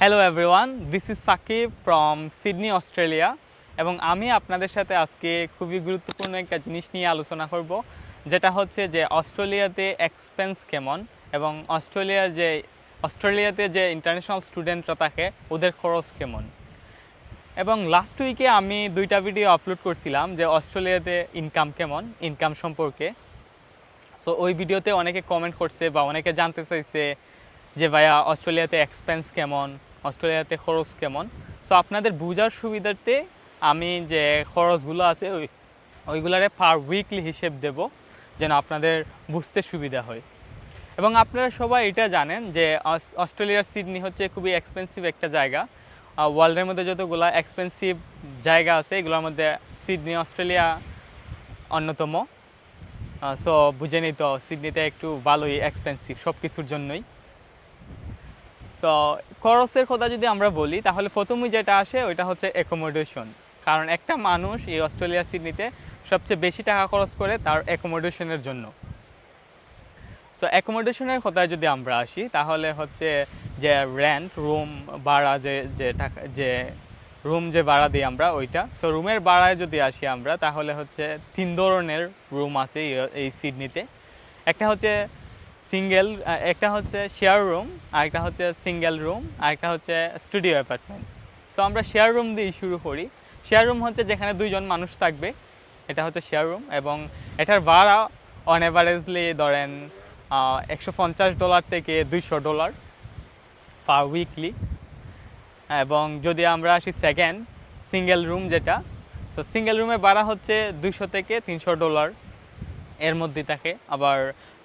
Hello everyone this is Sakib from Sydney Australia এবং আমি আপনাদের সাথে আজকে খুবই গুরুত্বপূর্ণ একটা জিনিস নিয়ে আলোচনা করব, যেটা হচ্ছে যে অস্ট্রেলিয়াতে এক্সপেন্স কেমন এবং অস্ট্রেলিয়া যে, অস্ট্রেলিয়াতে যে ইন্টারন্যাশনাল স্টুডেন্টরা থাকে, ওদের খরচ কেমন? এবং লাস্ট উইকে আমি দুইটা ভিডিও আপলোড করছিলাম যে অস্ট্রেলিয়াতে ইনকাম কেমন ইনকাম সম্পর্কে। সো ওই ভিডিওতে অনেকে কমেন্ট করছে বা অনেকে জানতে চাইছে যে ভাইয়া অস্ট্রেলিয়াতে এক্সপেন্স কেমন অস্ট্রেলিয়াতে খরচ কেমন? সো আপনাদের বোঝার সুবিধার্থে আমি যে খরচগুলো আছে, ওই, ওইগুলারে পার উইকলি হিসেব দেব, যেন আপনাদের বুঝতে সুবিধা হয়। এবং আপনারা সবাই এটা জানেন যে অস্ট্রেলিয়ার সিডনি হচ্ছে খুবই এক্সপেন্সিভ একটা জায়গা। ওয়ার্ল্ডের মধ্যে যতগুলো এক্সপেন্সিভ জায়গা আছে, এগুলোর মধ্যে সিডনি অস্ট্রেলিয়া অন্যতম। সো বুঝেনি তো, সিডনিতে একটু ভালোই এক্সপেন্সিভ সব কিছুর জন্যই। সো খরচের কথা যদি আমরা বলি, তাহলে প্রথমেই যেটা আসে, ওইটা হচ্ছে অ্যাকোমোডেশন কারণ একটা মানুষ এই অস্ট্রেলিয়া সিডনিতে সবচেয়ে বেশি টাকা খরচ করে তার অ্যাকোমোডেশনের জন্য। সো অ্যাকোমোডেশনের কথায় যদি আমরা আসি, তাহলে হচ্ছে যে রেন্ট রুম ভাড়া যে যে টাকা, যে রুম যে ভাড়া দিই আমরা, ওইটা। সো রুমের ভাড়ায় যদি আসি আমরা, তাহলে হচ্ছে তিন ধরনের রুম আছে এই সিডনিতে। একটা হচ্ছে সিঙ্গেল একটা হচ্ছে শেয়ার রুম আর একটা হচ্ছে সিঙ্গেল রুম আর একটা হচ্ছে স্টুডিও অ্যাপার্টমেন্ট সো আমরা শেয়ার রুম দিয়ে শুরু করি। শেয়ার রুম হচ্ছে যেখানে দুইজন মানুষ থাকবে। এটা হচ্ছে শেয়ার রুম এবং এটার ভাড়া অন অ্যাভারেজলি ধরেন একশো পঞ্চাশ ডলার থেকে দুইশো ডলার পার উইকলি এবং যদি আমরা আসি সেকেন্ড সিঙ্গেল রুম যেটা সো সিঙ্গেল রুমে ভাড়া হচ্ছে দুইশো থেকে তিনশো ডলার এর মধ্যে থাকে। আবার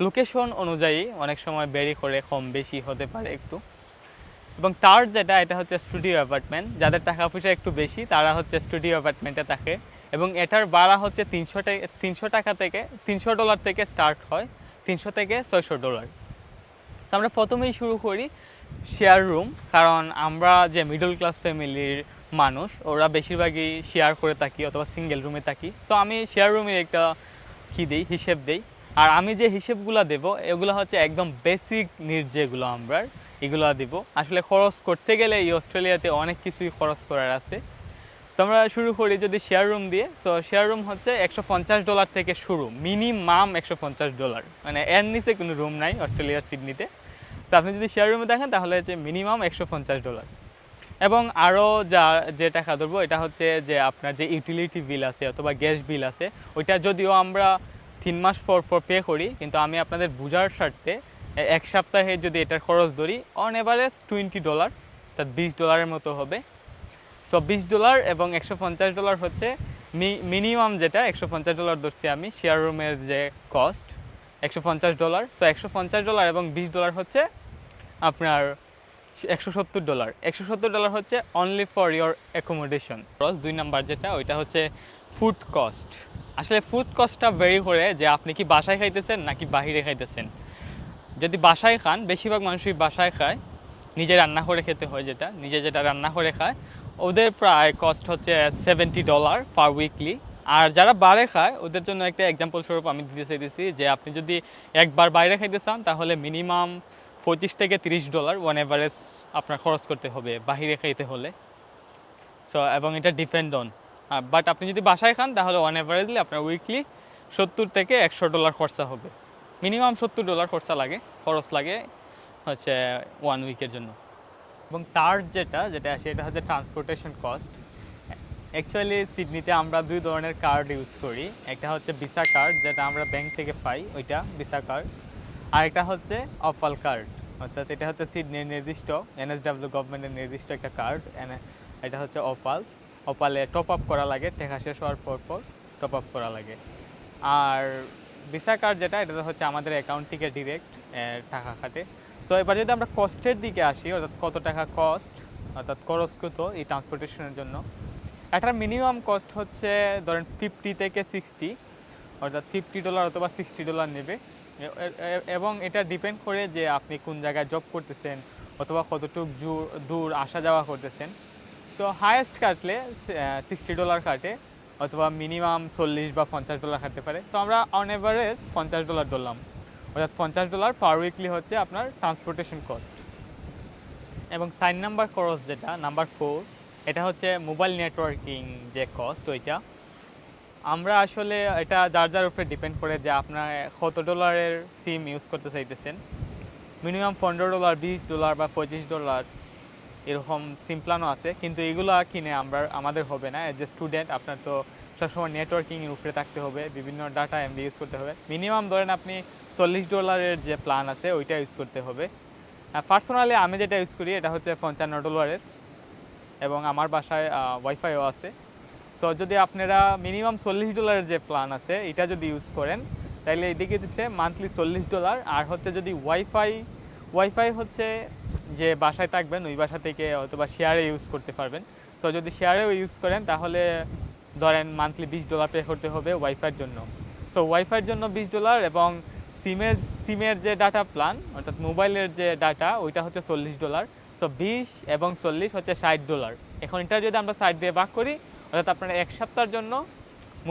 লোকেশন অনুযায়ী অনেক সময় বেরি করে কম বেশি হতে পারে একটু। এবং তার যেটা, এটা হচ্ছে স্টুডিও অ্যাপার্টমেন্ট। যাদের টাকা পয়সা একটু বেশি, তারা হচ্ছে স্টুডিও অ্যাপার্টমেন্টে থাকে। এবং এটার ভাড়া হচ্ছে তিনশো তিনশো টাকা থেকে, তিনশো ডলার থেকে স্টার্ট হয়। তিনশো থেকে ছয়শো ডলার। তো আমরা প্রথমেই শুরু করি শেয়ার রুম কারণ আমরা যে মিডল ক্লাস ফ্যামিলির মানুষ, ওরা বেশিরভাগই শেয়ার করে থাকি অথবা সিঙ্গেল রুমে থাকি। সো আমি শেয়ার রুমের একটা কী দিই, হিসেব দিই। আর আমি যে হিসেবগুলো দেবো, এগুলো হচ্ছে একদম বেসিক নিড যেগুলো আমরা এগুলো দিব। আসলে খরচ করতে গেলে এই অস্ট্রেলিয়াতে অনেক কিছুই খরচ করার আছে। তো আমরা শুরু করি যদি শেয়ার রুম দিয়ে। সো শেয়ার রুম হচ্ছে একশো পঞ্চাশ ডলার থেকে শুরু। মিনিমাম একশো পঞ্চাশ ডলার মানে এর নিচে কোনো রুম নাই অস্ট্রেলিয়ার সিডনিতে। তো আপনি যদি শেয়ার রুমে দেখেন, তাহলে হচ্ছে মিনিমাম একশো পঞ্চাশ ডলার এবং আরও যা, যে টাকা ধরবো, এটা হচ্ছে যে আপনার যে ইউটিলিটি বিল আছে অথবা গ্যাস বিল আছে, ওইটা যদিও আমরা তিন মাস পর পর পে করি, কিন্তু আমি আপনাদের বোঝার স্বার্থে এক সপ্তাহে যদি এটার খরচ ধরি অন এভারেজ টোয়েন্টি ডলার অর্থাৎ বিশ ডলারের মতো হবে। সো বিশ ডলার এবং একশো পঞ্চাশ ডলার হচ্ছে মিনিমাম যেটা, একশো পঞ্চাশ ডলার ধরছি আমি শেয়ার রুমের যে কস্ট একশো পঞ্চাশ ডলার সো একশো পঞ্চাশ ডলার এবং বিশ ডলার হচ্ছে আপনার একশো সত্তর ডলার একশো সত্তর ডলার হচ্ছে অনলি ফর ইয়োর অ্যাকোমোডেশন দুই নাম্বার যেটা, ওইটা হচ্ছে ফুড কস্ট আসলে ফুড কস্টটা ভেরি করে যে আপনি কি বাসায় খাইতেছেন নাকি বাহিরে খাইতেছেন। যদি বাসায় খান, বেশিরভাগ মানুষই বাসায় খায়, নিজে রান্না করে খেতে হয় যেটা, নিজে যেটা রান্না করে খায়, ওদের প্রায় কস্ট হচ্ছে সেভেন্টি ডলার পার উইকলি আর যারা বাইরে খায়, ওদের জন্য একটা এক্সাম্পল স্বরূপ আমি দিতে চাইতেছি যে আপনি যদি একবার বাইরে খাইতে চান, তাহলে মিনিমাম পঁচিশ থেকে তিরিশ ডলার ওয়ান এভারেজ আপনার খরচ করতে হবে, বাহিরে খাইতে হলে। সো এবং এটা ডিপেন্ড অন বাট আপনি যদি বাসায় খান, তাহলে ওয়ান এভারেজলি আপনার উইকলি সত্তর থেকে একশো ডলার খরচা হবে। মিনিমাম সত্তর ডলার খরচা লাগে, খরচ লাগে হচ্ছে ওয়ান উইকের জন্য। এবং তার যেটা যেটা সেটা হচ্ছে ট্রান্সপোর্টেশন কস্ট অ্যাকচুয়ালি সিডনিতে আমরা দুই ধরনের কার্ড ইউজ করি। একটা হচ্ছে ভিসা কার্ড যেটা আমরা ব্যাংক থেকে পাই, ওইটা ভিসা কার্ড আর একটা হচ্ছে অফাল কার্ড অর্থাৎ এটা হচ্ছে সিডনির নির্দিষ্ট এনএসডাব্লিউ গভর্নমেন্টের নির্দিষ্ট একটা কার্ড এটা হচ্ছে অপাল অপালে টপ আপ করা লাগে টেকা শেষ হওয়ার পর পর টপ আপ করা লাগে। আর ভিসা কার্ড যেটা, এটা হচ্ছে আমাদের অ্যাকাউন্ট থেকে ডিরেক্ট টাকা খাটে সো এবার যদি আমরা কস্টের দিকে আসি, অর্থাৎ কত টাকা কস্ট অর্থাৎ খরচ কত এই ট্রান্সপোর্টেশনের জন্য, একটা মিনিমাম কস্ট হচ্ছে ধরেন ফিফটি থেকে সিক্সটি অর্থাৎ ফিফটি ডলার অথবা সিক্সটি ডলার নেবে। এবং এটা ডিপেন্ড করে যে আপনি কোন জায়গায় জব করতেছেন, অথবা কতটুকু দূর আসা যাওয়া করতেছেন। সো হায়েস্ট কাটলে সিক্সটি ডলার কাটে, অথবা মিনিমাম চল্লিশ বা পঞ্চাশ ডলার কাটতে পারে। তো আমরা অন এভারেজ পঞ্চাশ ডলার ধরলাম। অর্থাৎ পঞ্চাশ ডলার পার উইকলি হচ্ছে আপনার ট্রান্সপোর্টেশন কস্ট এবং সাইন নাম্বার খরচ যেটা নাম্বার ফোর এটা হচ্ছে মোবাইল নেটওয়ার্কিং যে কস্ট ওইটা। আমরা আসলে এটা যার যার উপরে ডিপেন্ড করে যে আপনার কত ডলারের সিম ইউজ করতে চাইতেছেন। মিনিমাম পনেরো ডলার বিশ ডলার বা পঁচিশ ডলার এরকম সিম প্ল্যানও আছে, কিন্তু এগুলো কিনে আমরা, আমাদের হবে না। এজ এ স্টুডেন্ট আপনার তো সবসময় নেটওয়ার্কিংয়ের উপরে থাকতে হবে, বিভিন্ন ডাটা এমবি ইউজ করতে হবে। মিনিমাম ধরেন আপনি চল্লিশ ডলারের যে প্ল্যান আছে, ওইটা ইউজ করতে হবে। পার্সোনালি আমি যেটা ইউজ করি, এটা হচ্ছে পঞ্চান্ন ডলারের এবং আমার বাসায় ওয়াইফাইও আছে। সো যদি আপনারা মিনিমাম চল্লিশ ডলারের যে প্ল্যান আছে, এটা যদি ইউজ করেন তাহলে এদিকে দিচ্ছে মান্থলি চল্লিশ ডলার আর হচ্ছে যদি ওয়াইফাই ওয়াইফাই হচ্ছে যে বাসায় থাকবেন, ওই বাসা থেকে অথবা শেয়ারে ইউজ করতে পারবেন। সো যদি শেয়ারেও ইউজ করেন, তাহলে ধরেন মান্থলি বিশ ডলার পে করতে হবে ওয়াইফাইয়ের জন্য। সো ওয়াইফাইয়ের জন্য বিশ ডলার এবং সিমের সিমের যে ডাটা প্ল্যান অর্থাৎ মোবাইলের যে ডাটা ওইটা হচ্ছে চল্লিশ ডলার সো বিশ এবং চল্লিশ হচ্ছে ষাট ডলার এখন এটা যদি আমরা সাইড দিয়ে ভাগ করি, অর্থাৎ আপনার এক সপ্তাহের জন্য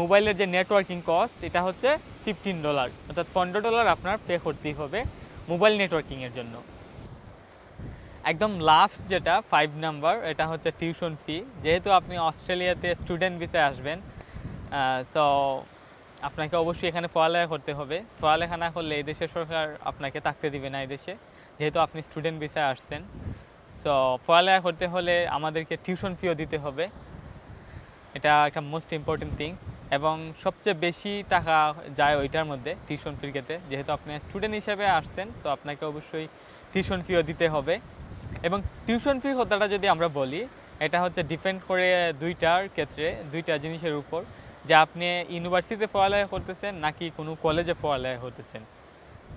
মোবাইলের যে নেটওয়ার্কিং কস্ট এটা হচ্ছে ফিফটিন ডলার অর্থাৎ পনেরো ডলার আপনার পে করতেই হবে মোবাইল নেটওয়ার্কিংয়ের জন্য। একদম লাস্ট যেটা ফাইভ নাম্বার এটা হচ্ছে টিউশন ফি যেহেতু আপনি অস্ট্রেলিয়াতে স্টুডেন্ট ভিসায় আসবেন সো আপনাকে অবশ্যই এখানে পড়ালেখা করতে হবে। পড়ালেখা না করলে এই দেশের সরকার আপনাকে থাকতে দিবে না এই দেশে। যেহেতু আপনি স্টুডেন্ট ভিসায় আসছেন সো পড়ালেখা করতে হলে আমাদেরকে টিউশন ফিও দিতে হবে। এটা একটা মোস্ট ইম্পর্টেন্ট থিংস এবং সবচেয়ে বেশি টাকা যায় ওইটার মধ্যে টিউশন ফির ক্ষেত্রে। যেহেতু আপনি স্টুডেন্ট হিসেবে আসছেন সো আপনাকে অবশ্যই টিউশন ফিও দিতে হবে। এবং টিউশন ফি কথাটা যদি আমরা বলি, এটা হচ্ছে ডিপেন্ড করে দুইটার ক্ষেত্রে, দুইটা জিনিসের উপর। যে আপনি ইউনিভার্সিটিতে পড়ালেখা করতেছেন নাকি কোনো কলেজে পড়ালেখা করতেছেন।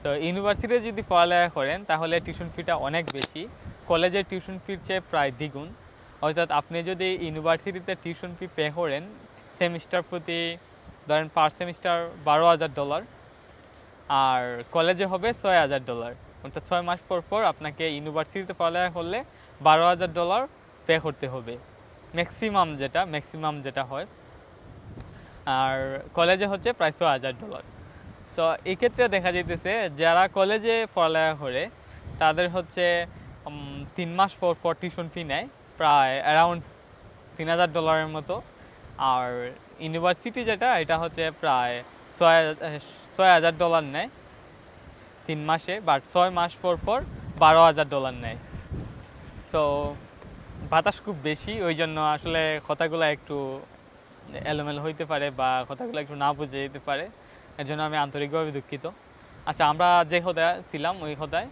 সো ইউনিভার্সিটিতে যদি পড়ালেখা করেন, তাহলে টিউশন ফিটা অনেক বেশি। কলেজের টিউশন ফির চেয়ে প্রায় দ্বিগুণ। অর্থাৎ আপনি যদি ইউনিভার্সিটিতে টিউশন ফি পে করেন সেমিস্টার প্রতি ধরেন পার সেমিস্টার বারো হাজার ডলার আর কলেজে হবে ছয় হাজার ডলার অর্থাৎ ছয় মাস পর পর আপনাকে ইউনিভার্সিটিতে পড়ালেখা করলে বারো হাজার ডলার পে করতে হবে। ম্যাক্সিমাম যেটা ম্যাক্সিমাম যেটা হয়। আর কলেজে হচ্ছে প্রায় ছয় হাজার ডলার। সো এক্ষেত্রে দেখা যাইতেছে যারা কলেজে পড়ালেখা করে, তাদের হচ্ছে তিন মাস পর পর টিউশন ফি নেয় প্রায় অ্যারাউন্ড তিন হাজার ডলারের মতো। আর ইউনিভার্সিটি যেটা, এটা হচ্ছে প্রায় ছয় ছয় হাজার ডলার নেয়। তিন মাসে বাট ছয় মাস পর পর বারো হাজার ডলার নেয়। সো বাতাস খুব বেশি, ওই জন্য আসলে কথাগুলো একটু এলোমেলো হইতে পারে বা কথাগুলো একটু না বুঝে যেতে পারে। এর জন্য আমি আন্তরিকভাবে দুঃখিত। আচ্ছা আমরা যে হোদায় ছিলাম, ওই হোদায়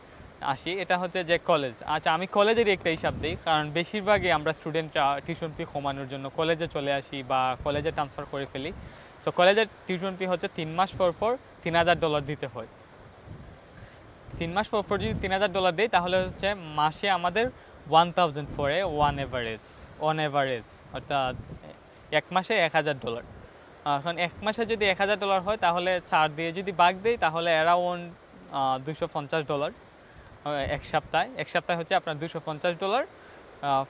আসি। এটা হচ্ছে যে কলেজ আচ্ছা আমি কলেজের একটা হিসাব দিই, কারণ বেশিরভাগই আমরা স্টুডেন্টরা টিউশন ফি কমানোর জন্য কলেজে চলে আসি বা কলেজে ট্রান্সফার করে ফেলি। সো কলেজের টিউশন ফি হচ্ছে তিন মাস পর পর তিন হাজার ডলার দিতে হয়। তিন মাস পর পর যদি তিন হাজার ডলার দিই, তাহলে হচ্ছে মাসে আমাদের ওয়ান থাউজেন্ড ফোরে ওয়ান এভারেজ ওয়ান এভারেজ অর্থাৎ এক মাসে এক হাজার ডলার এখন এক মাসে যদি এক হাজার ডলার হয়, তাহলে ছাড় দিয়ে যদি বাগ দিই, তাহলে অ্যারাউন্ড দুশো পঞ্চাশ ডলার এক সপ্তাহে। এক সপ্তাহে হচ্ছে আপনার দুশো পঞ্চাশ ডলার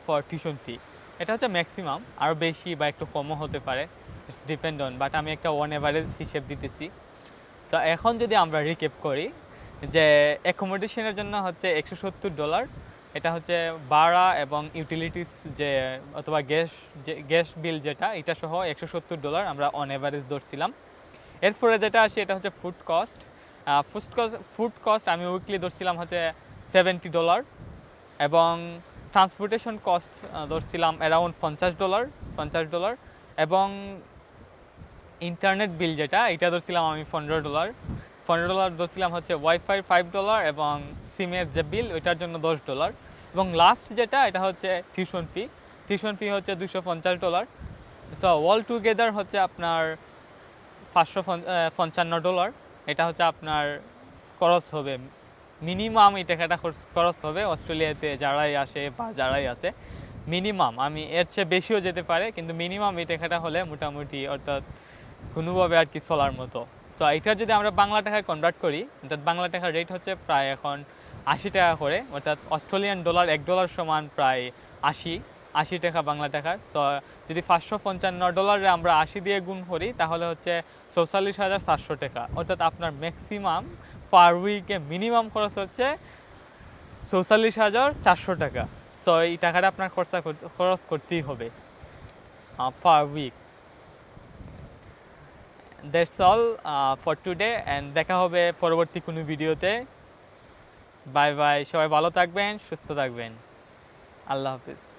ফর টিউশন ফি এটা হচ্ছে ম্যাক্সিমাম আরও বেশি বা একটু কমও হতে পারে। ইটস ডিপেন্ড অন বাট আমি একটা ওয়ান এভারেজ হিসেব দিতেছি। তো এখন যদি আমরা রিকেপ করি যে অ্যাকোমোডেশনের জন্য হচ্ছে একশো সত্তর ডলার। এটা হচ্ছে ভাড়া এবং ইউটিলিটিস যে, অথবা গ্যাস যে গ্যাস বিল যেটা, এটা সহ একশো সত্তর ডলার আমরা অন এভারেজ ধরছিলাম। এরপরে যেটা আসে, এটা হচ্ছে food cost food cost food cost আমি উইকলি ধরছিলাম হচ্ছে সেভেন্টি ডলার এবং ট্রান্সপোর্টেশন কস্ট ধরছিলাম অ্যারাউন্ড পঞ্চাশ ডলার পঞ্চাশ ডলার এবং ইন্টারনেট বিল যেটা, এটা ধরছিলাম আমি পনেরো ডলার। পনেরো ডলার ধরছিলাম হচ্ছে ওয়াইফাই ফাইভ ডলার এবং সিমের যে বিল ওইটার জন্য দশ ডলার এবং লাস্ট যেটা, এটা হচ্ছে টিউশন ফি টিউশন ফি হচ্ছে দুশো পঞ্চাশ ডলার সো অল টুগেদার হচ্ছে আপনার পাঁচশো পঞ্চান্ন ডলার এটা হচ্ছে আপনার খরচ হবে। মিনিমাম এই টাকাটা খরচ- হবে অস্ট্রেলিয়াতে যারাই আসে বা যারাই আছে। মিনিমাম আমি এর চেয়ে বেশিও যেতে পারে, কিন্তু মিনিমাম এই টাকাটা হলে মোটামুটি অর্থাৎ কোনোভাবে আর কি চলার মতো। সো এটার যদি আমরা বাংলা টাকায় কনভার্ট করি, অর্থাৎ বাংলা টাকার রেট হচ্ছে প্রায় এখন আশি টাকা করে, অর্থাৎ অস্ট্রেলিয়ান ডলার এক ডলার সমান প্রায় আশি আশি টাকা বাংলা টাকা সো যদি পাঁচশো পঞ্চান্ন ডলারে আমরা আশি দিয়ে গুণ করি, তাহলে হচ্ছে চৌচল্লিশ হাজার সাতশো টাকা। অর্থাৎ আপনার ম্যাক্সিমাম পার উইকে মিনিমাম খরচ হচ্ছে চৌচল্লিশ হাজার চারশো টাকা। সো এই টাকাটা আপনার খরচা খরচ করতেই হবে per week that's all for today and দেখা হবে পরবর্তী কোনো ভিডিওতে। বাই বাই সবাই ভালো থাকবেন, সুস্থ থাকবেন। আল্লাহ হাফিজ।